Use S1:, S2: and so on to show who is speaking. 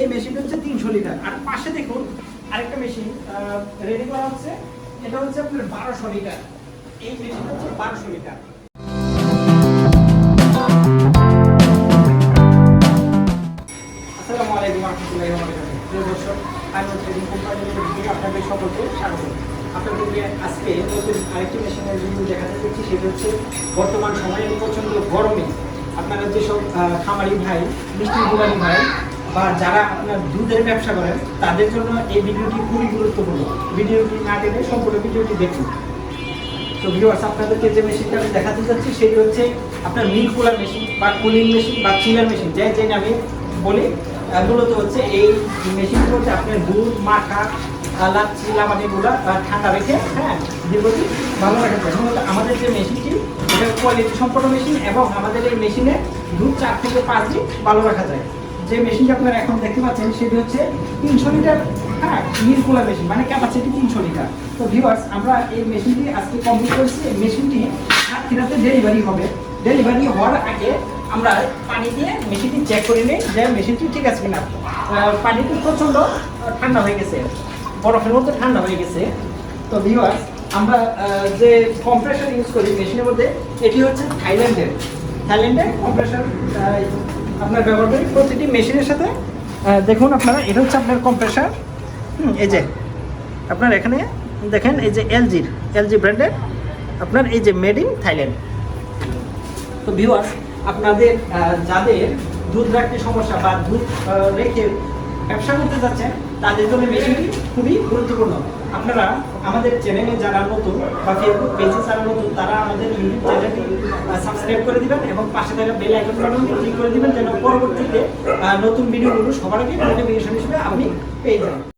S1: এই মেশিনটা হচ্ছে তিনশো লিটার আর পাশে দেখুন, আরেকটা মেশিন রেডি করা হচ্ছে। এটা হচ্ছে আপনার বারোশো লিটার এই মেশিনটা হচ্ছে বারোশো লিটার আজকে মেশিনের সেটা হচ্ছে বর্তমান সময়ে প্রচণ্ড গরমে আপনারা যেসব খামারি ভাই, মিষ্টি ভাই বা যারা আপনার দুধের ব্যবসা করেন তাদের জন্য এই ভিডিওটি খুবই গুরুত্বপূর্ণ। ভিডিওটি না দেখে সম্পূর্ণ ভিডিওটি দেখুন। তো ভিউয়ার্স আপনাদেরকে যে মেশিনটা আমি দেখাতে যাচ্ছি সেটি হচ্ছে আপনার মিল কুলার মেশিন বা কুলিং মেশিন বা চিলার মেশিন যে যে নামে বলি মূলত হচ্ছে এই মেশিনগুলো হচ্ছে আপনার দুধ মাখা আহ, লাচ্ছি লামানিগুলো ঠান্ডা রেখে হ্যাঁ দীর্ঘদিন ভালো রাখা যায়। মূলত আমাদের যে মেশিনটি এটা কোয়ালিটি সম্পন্ন মেশিন এবং আমাদের এই মেশিনে দুধ চার থেকে পাঁচ দিন ভালো রাখা যায়। যে মেশিনটা আপনারা এখন দেখতে পাচ্ছেন সেটি হচ্ছে তিনশো লিটার হ্যাঁ মিরকুলা মেশিন মানে ক্যাপাসিটি তিনশো লিটার। তো ভিউয়ার্স আমরা এই মেশিনটি আজকে কমপ্লিট করেছি। এই মেশিনটি সাতক্ষীরাতে ডেলিভারি হবে। ডেলিভারি হওয়ার আগে আমরা পানি দিয়ে মেশিনটি চেক করে নিই যে মেশিনটি ঠিক আছে কিনা। পানিটি প্রচণ্ড ঠান্ডা হয়ে গেছে। বরফের মতো ঠান্ডা হয়ে গেছে। তো ভিউয়ার্স আমরা যে কম্প্রেসার ইউজ করি মেশিনের মধ্যে, এটি হচ্ছে থাইল্যান্ডের থাইল্যান্ডের কম্প্রেসার আপনার ব্যবহার করি প্রতিটি মেশিনের সাথে। দেখুন আপনারা, এটা হচ্ছে আপনার কম্প্রেসার এই যে, আপনার এখানে দেখেন, এই যে এলজির এলজি ব্র্যান্ডের আপনার এই যে মেড ইন থাইল্যান্ড তো ভিউয়ার্স আপনাদের যাদের দুধ রাখতে সমস্যা বা দুধ রেখে ব্যবসা করতে যাচ্ছেন তাদের জন্য মেশিনটি খুবই গুরুত্বপূর্ণ। আপনারা আমাদের চ্যানেলে যারা নতুন বা ফেসবুক পেজে যারা নতুন, তারা আমাদের ইউটিউব চ্যানেলটি সাবস্ক্রাইব করে দিবেন এবং পাশে থাকা বেল আইকন বাটনটি ক্লিক করে দিবেন যেন পরবর্তীতে নতুন ভিডিওগুলো সবার আগে নোটিফিকেশন হিসেবে আপনি পেয়ে যান